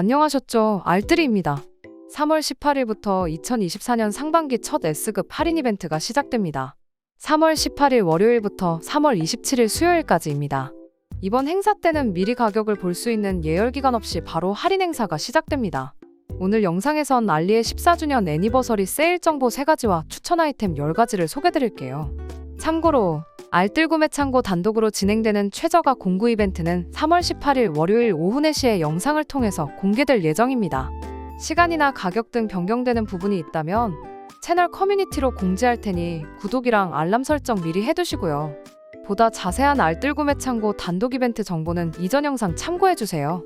안녕하셨죠. 알뜰이입니다. 3월 18일부터 2024년 상반기 첫 S급 할인 이벤트가 시작됩니다. 3월 18일 월요일부터 3월 27일 수요일까지입니다. 이번 행사 때는 미리 가격을 볼 수 있는 예열 기간 없이 바로 할인 행사가 시작됩니다. 오늘 영상에선 알리의 14주년 애니버서리 세일 정보 3가지와 추천 아이템 10가지를 소개드릴게요. 참고로 알뜰 구매 창고 단독으로 진행되는 최저가 공구 이벤트는 3월 18일 월요일 오후 4시에 영상을 통해서 공개될 예정입니다. 시간이나 가격 등 변경되는 부분이 있다면 채널 커뮤니티로 공지할 테니 구독이랑 알람 설정 미리 해두시고요. 보다 자세한 알뜰 구매 창고 단독 이벤트 정보는 이전 영상 참고해주세요.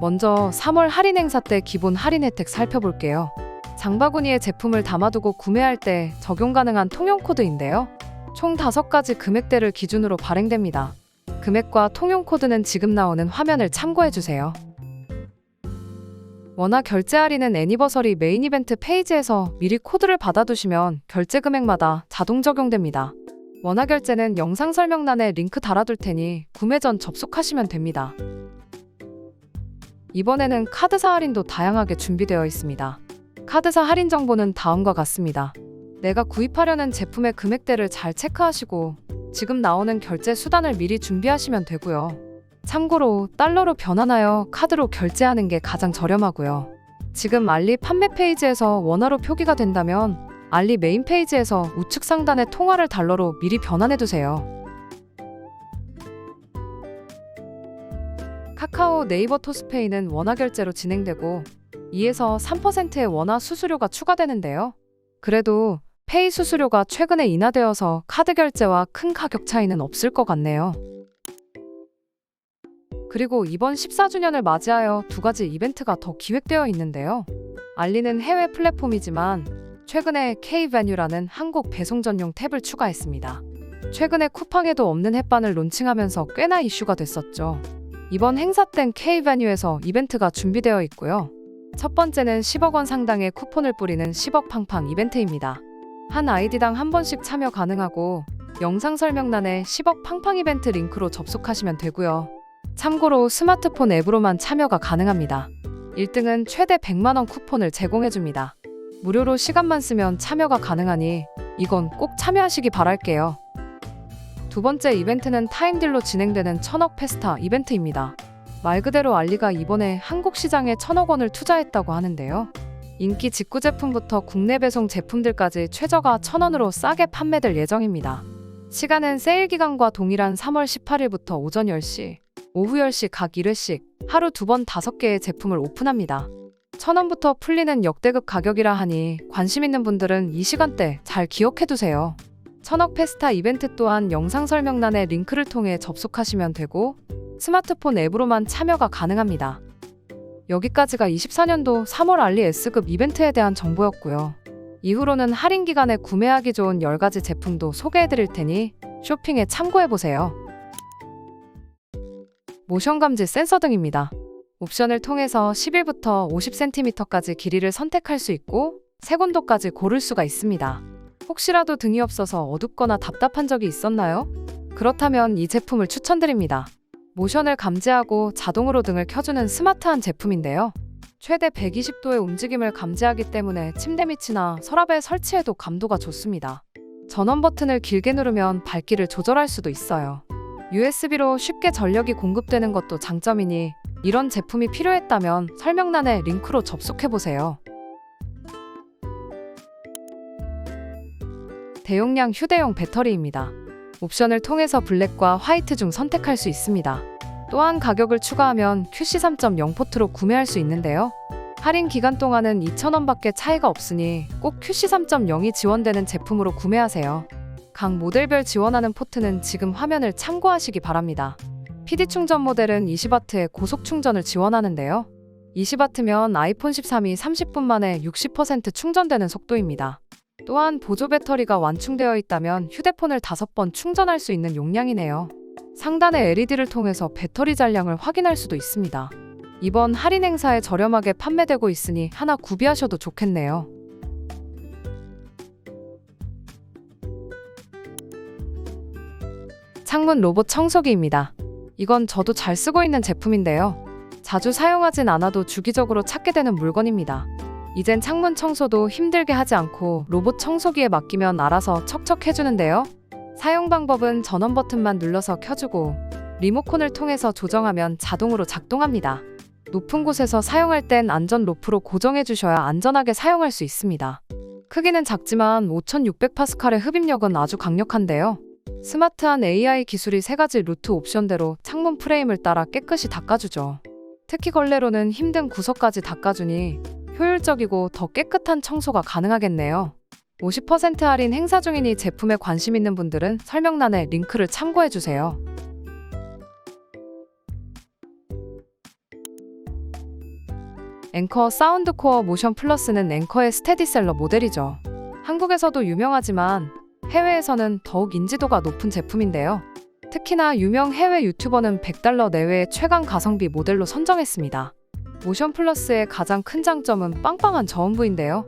먼저 3월 할인 행사 때 기본 할인 혜택 살펴볼게요. 장바구니에 제품을 담아두고 구매할 때 적용 가능한 통용 코드인데요. 총 5가지 금액대를 기준으로 발행됩니다. 금액과 통용 코드는 지금 나오는 화면을 참고해 주세요. 원화 결제 할인은 애니버서리 메인 이벤트 페이지에서 미리 코드를 받아두시면 결제 금액마다 자동 적용됩니다. 원화 결제는 영상 설명란에 링크 달아둘 테니 구매 전 접속하시면 됩니다. 이번에는 카드사 할인도 다양하게 준비되어 있습니다. 카드사 할인 정보는 다음과 같습니다. 내가 구입하려는 제품의 금액대를 잘 체크하시고 지금 나오는 결제 수단을 미리 준비하시면 되고요. 참고로 달러로 변환하여 카드로 결제하는 게 가장 저렴하고요. 지금 알리 판매 페이지에서 원화로 표기가 된다면 알리 메인 페이지에서 우측 상단에 통화를 달러로 미리 변환해 두세요. 카카오 네이버 토스페이는 원화 결제로 진행되고 2에서 3%의 원화 수수료가 추가되는데요. 그래도 페이 수수료가 최근에 인하되어서 카드 결제와 큰 가격 차이는 없을 것 같네요. 그리고 이번 14주년을 맞이하여 두 가지 이벤트가 더 기획되어 있는데요. 알리는 해외 플랫폼이지만 최근에 K베뉴라는 한국 배송 전용 탭을 추가했습니다. 최근에 쿠팡에도 없는 햇반을 론칭하면서 꽤나 이슈가 됐었죠. 이번 행사 땐 K베뉴에서 이벤트가 준비되어 있고요. 첫 번째는 10억 원 상당의 쿠폰을 뿌리는 10억 팡팡 이벤트입니다. 한 아이디당 한 번씩 참여 가능하고 영상 설명란에 10억 팡팡 이벤트 링크로 접속하시면 되고요. 참고로 스마트폰 앱으로만 참여가 가능합니다. 1등은 최대 100만 원 쿠폰을 제공해 줍니다. 무료로 시간만 쓰면 참여가 가능하니 이건 꼭 참여하시기 바랄게요. 두 번째 이벤트는 타임딜로 진행되는 천억 페스타 이벤트입니다. 말 그대로 알리가 이번에 한국 시장에 천억 원을 투자했다고 하는데요. 인기 직구 제품부터 국내 배송 제품들까지 최저가 천 원으로 싸게 판매될 예정입니다. 시간은 세일 기간과 동일한 3월 18일부터 오전 10시, 오후 10시 각 1회씩 하루 두번 다섯 개의 제품을 오픈합니다. 천 원부터 풀리는 역대급 가격이라 하니 관심 있는 분들은 이 시간대 잘 기억해 두세요. 천억 페스타 이벤트 또한 영상 설명란에 링크를 통해 접속하시면 되고 스마트폰 앱으로만 참여가 가능합니다. 여기까지가 24년도 3월 알리 S급 이벤트에 대한 정보였고요. 이후로는 할인 기간에 구매하기 좋은 10가지 제품도 소개해 드릴 테니 쇼핑에 참고해 보세요. 모션 감지 센서 등입니다. 옵션을 통해서 11부터 50cm까지 길이를 선택할 수 있고 색온도까지 고를 수가 있습니다. 혹시라도 등이 없어서 어둡거나 답답한 적이 있었나요? 그렇다면 이 제품을 추천드립니다. 모션을 감지하고 자동으로 등을 켜주는 스마트한 제품인데요. 최대 120도의 움직임을 감지하기 때문에 침대 밑이나 서랍에 설치해도 감도가 좋습니다. 전원 버튼을 길게 누르면 밝기를 조절할 수도 있어요. USB로 쉽게 전력이 공급되는 것도 장점이니 이런 제품이 필요했다면 설명란에 링크로 접속해보세요. 대용량 휴대용 배터리입니다. 옵션을 통해서 블랙과 화이트 중 선택할 수 있습니다. 또한 가격을 추가하면 QC 3.0 포트로 구매할 수 있는데요. 할인 기간 동안은 2,000원밖에 차이가 없으니 꼭 QC 3.0이 지원되는 제품으로 구매하세요. 각 모델별 지원하는 포트는 지금 화면을 참고하시기 바랍니다. PD 충전 모델은 20W의 고속 충전을 지원하는데요. 20W면 아이폰 13이 30분 만에 60% 충전되는 속도입니다. 또한 보조 배터리가 완충되어 있다면 휴대폰을 5번 충전할 수 있는 용량이네요. 상단의 LED를 통해서 배터리 잔량을 확인할 수도 있습니다. 이번 할인 행사에 저렴하게 판매되고 있으니 하나 구비하셔도 좋겠네요. 창문 로봇 청소기입니다. 이건 저도 잘 쓰고 있는 제품인데요. 자주 사용하진 않아도 주기적으로 찾게 되는 물건입니다. 이젠 창문 청소도 힘들게 하지 않고 로봇 청소기에 맡기면 알아서 척척 해주는데요. 사용 방법은 전원 버튼만 눌러서 켜주고 리모컨을 통해서 조정하면 자동으로 작동합니다. 높은 곳에서 사용할 땐 안전 로프로 고정해 주셔야 안전하게 사용할 수 있습니다. 크기는 작지만 5600파스칼의 흡입력은 아주 강력한데요. 스마트한 AI 기술이 세 가지 루트 옵션대로 창문 프레임을 따라 깨끗이 닦아주죠. 특히 걸레로는 힘든 구석까지 닦아주니 효율적이고 더 깨끗한 청소가 가능하겠네요. 50% 할인 행사 중이니 제품에 관심 있는 분들은 설명란에 링크를 참고해주세요. 앵커 사운드코어 모션 플러스는 앵커의 스테디셀러 모델이죠. 한국에서도 유명하지만 해외에서는 더욱 인지도가 높은 제품인데요. 특히나 유명 해외 유튜버는 100달러 내외의 최강 가성비 모델로 선정했습니다. 모션 플러스의 가장 큰 장점은 빵빵한 저음부인데요.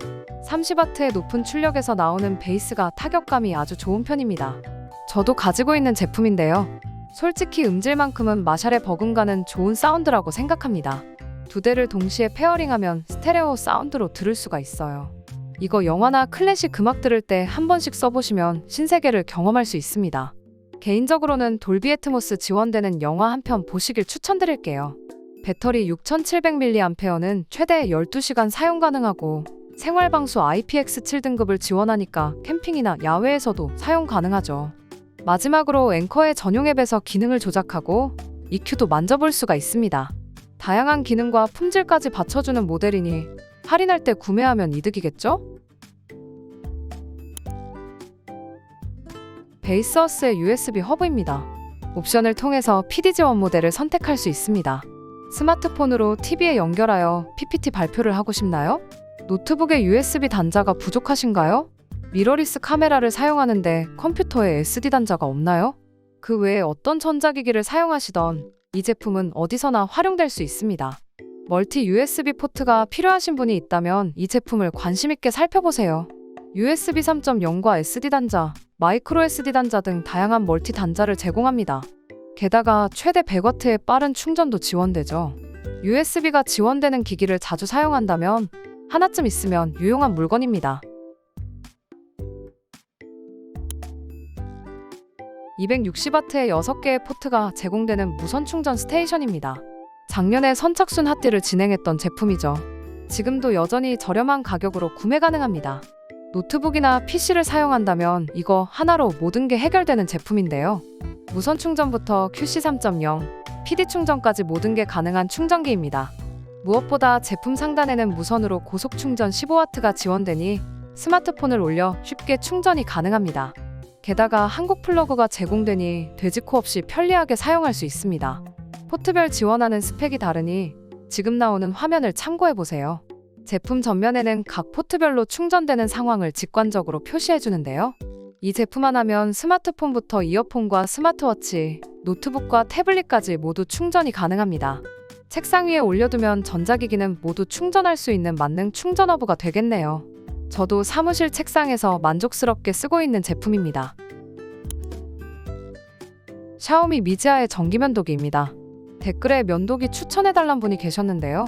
30와트의 높은 출력에서 나오는 베이스가 타격감이 아주 좋은 편입니다. 저도 가지고 있는 제품인데요. 솔직히 음질만큼은 마샬의 버금가는 좋은 사운드라고 생각합니다. 두 대를 동시에 페어링하면 스테레오 사운드로 들을 수가 있어요. 이거 영화나 클래식 음악 들을 때 한 번씩 써보시면 신세계를 경험할 수 있습니다. 개인적으로는 돌비 애트모스 지원되는 영화 한 편 보시길 추천드릴게요. 배터리 6700mAh는 최대 12시간 사용 가능하고 생활방수 IPX7 등급을 지원하니까 캠핑이나 야외에서도 사용 가능하죠. 마지막으로 앵커의 전용 앱에서 기능을 조작하고 EQ도 만져볼 수가 있습니다. 다양한 기능과 품질까지 받쳐주는 모델이니 할인할 때 구매하면 이득이겠죠? 베이스어스의 USB 허브입니다. 옵션을 통해서 PD 지원 모델을 선택할 수 있습니다. 스마트폰으로 TV에 연결하여 PPT 발표를 하고 싶나요? 노트북에 USB 단자가 부족하신가요? 미러리스 카메라를 사용하는데 컴퓨터에 SD 단자가 없나요? 그 외에 어떤 전자기기를 사용하시던 이 제품은 어디서나 활용될 수 있습니다. 멀티 USB 포트가 필요하신 분이 있다면 이 제품을 관심있게 살펴보세요. USB 3.0과 SD 단자, 마이크로 SD 단자 등 다양한 멀티 단자를 제공합니다. 게다가 최대 100W의 빠른 충전도 지원되죠. USB가 지원되는 기기를 자주 사용한다면 하나쯤 있으면 유용한 물건입니다. 260W의 6개의 포트가 제공되는 무선 충전 스테이션입니다. 작년에 선착순 핫딜을 진행했던 제품이죠. 지금도 여전히 저렴한 가격으로 구매 가능합니다. 노트북이나 PC를 사용한다면 이거 하나로 모든 게 해결되는 제품인데요. 무선 충전부터 QC 3.0, PD 충전까지 모든 게 가능한 충전기입니다. 무엇보다 제품 상단에는 무선으로 고속 충전 15W가 지원되니 스마트폰을 올려 쉽게 충전이 가능합니다. 게다가 한국 플러그가 제공되니 돼지코 없이 편리하게 사용할 수 있습니다. 포트별 지원하는 스펙이 다르니 지금 나오는 화면을 참고해 보세요. 제품 전면에는 각 포트별로 충전되는 상황을 직관적으로 표시해 주는데요. 이 제품 하나면 스마트폰부터 이어폰과 스마트워치, 노트북과 태블릿까지 모두 충전이 가능합니다. 책상 위에 올려두면 전자기기는 모두 충전할 수 있는 만능 충전 허브가 되겠네요. 저도 사무실 책상에서 만족스럽게 쓰고 있는 제품입니다. 샤오미 미지아의 전기 면도기입니다. 댓글에 면도기 추천해달란 분이 계셨는데요.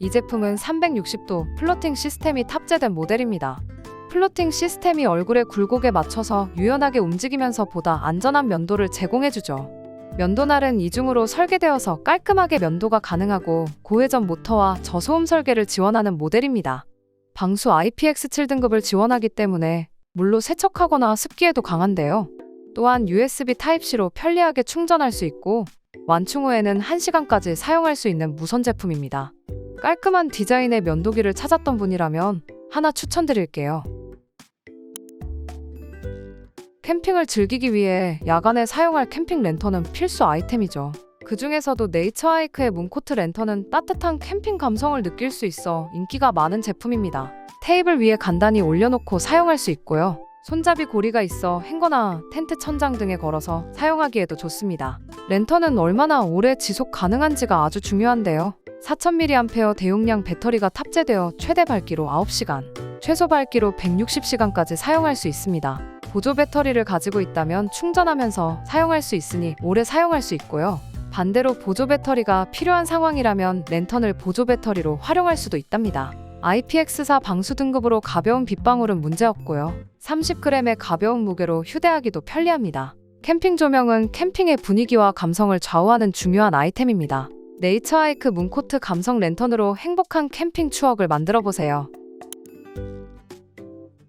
이 제품은 360도 플로팅 시스템이 탑재된 모델입니다. 플로팅 시스템이 얼굴의 굴곡에 맞춰서 유연하게 움직이면서 보다 안전한 면도를 제공해주죠. 면도날은 이중으로 설계되어서 깔끔하게 면도가 가능하고 고회전 모터와 저소음 설계를 지원하는 모델입니다. 방수 IPX7 등급을 지원하기 때문에 물로 세척하거나 습기에도 강한데요. 또한 USB Type-C로 편리하게 충전할 수 있고 완충 후에는 1시간까지 사용할 수 있는 무선 제품입니다. 깔끔한 디자인의 면도기를 찾았던 분이라면 하나 추천드릴게요. 캠핑을 즐기기 위해 야간에 사용할 캠핑 랜턴은 필수 아이템이죠. 그 중에서도 네이처하이크의 문코트 랜턴은 따뜻한 캠핑 감성을 느낄 수 있어 인기가 많은 제품입니다. 테이블 위에 간단히 올려놓고 사용할 수 있고요. 손잡이 고리가 있어 행거나 텐트 천장 등에 걸어서 사용하기에도 좋습니다. 랜턴은 얼마나 오래 지속 가능한지가 아주 중요한데요. 4000mAh 대용량 배터리가 탑재되어 최대 밝기로 9시간, 최소 밝기로 160시간까지 사용할 수 있습니다. 보조 배터리를 가지고 있다면 충전하면서 사용할 수 있으니 오래 사용할 수 있고요. 반대로 보조 배터리가 필요한 상황이라면 랜턴을 보조 배터리로 활용할 수도 있답니다. IPX4 방수 등급으로 가벼운 빗방울은 문제없고요. 30g의 가벼운 무게로 휴대하기도 편리합니다. 캠핑 조명은 캠핑의 분위기와 감성을 좌우하는 중요한 아이템입니다. 네이처하이크 문코트 감성 랜턴으로 행복한 캠핑 추억을 만들어 보세요.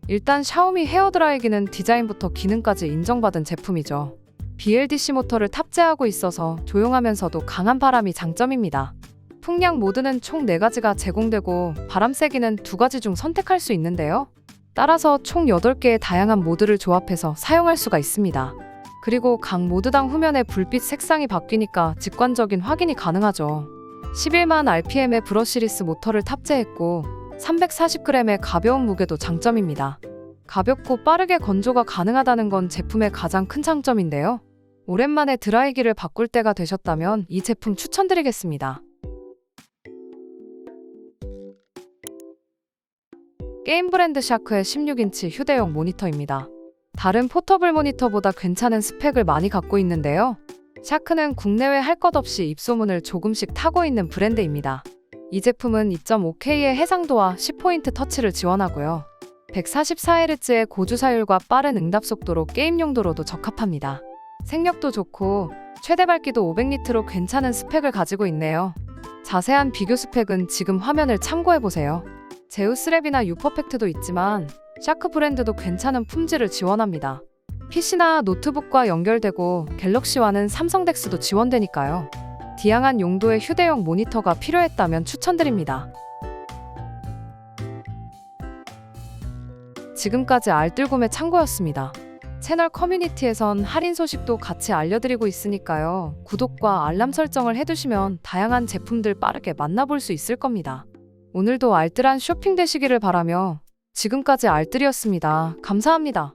일단 샤오미 헤어드라이기는 디자인부터 기능까지 인정받은 제품이죠. BLDC 모터를 탑재하고 있어서 조용하면서도 강한 바람이 장점입니다. 풍량 모드는 총 4가지가 제공되고 바람 세기는 2가지 중 선택할 수 있는데요. 따라서 총 8개의 다양한 모드를 조합해서 사용할 수가 있습니다. 그리고 각 모드당 후면의 불빛 색상이 바뀌니까 직관적인 확인이 가능하죠. 11만 RPM의 브러시리스 모터를 탑재했고 340g의 가벼운 무게도 장점입니다. 가볍고 빠르게 건조가 가능하다는 건 제품의 가장 큰 장점인데요. 오랜만에 드라이기를 바꿀 때가 되셨다면 이 제품 추천드리겠습니다. 게임 브랜드 샤크의 16인치 휴대용 모니터입니다. 다른 포터블 모니터보다 괜찮은 스펙을 많이 갖고 있는데요. 샤크는 국내외 할 것 없이 입소문을 조금씩 타고 있는 브랜드입니다. 이 제품은 2.5K의 해상도와 10포인트 터치를 지원하고요. 144Hz의 고주사율과 빠른 응답 속도로 게임 용도로도 적합합니다. 생력도 좋고 최대 밝기도 500니트로 괜찮은 스펙을 가지고 있네요. 자세한 비교 스펙은 지금 화면을 참고해 보세요. 제우스랩이나 유퍼펙트도 있지만 샤크 브랜드도 괜찮은 품질을 지원합니다. PC나 노트북과 연결되고 갤럭시와는 삼성 덱스도 지원되니까요. 다양한 용도의 휴대용 모니터가 필요했다면 추천드립니다. 지금까지 알뜰구매 창고였습니다. 채널 커뮤니티에선 할인 소식도 같이 알려드리고 있으니까요. 구독과 알람 설정을 해두시면 다양한 제품들 빠르게 만나볼 수 있을 겁니다. 오늘도 알뜰한 쇼핑 되시기를 바라며 지금까지 알뜰이었습니다. 감사합니다.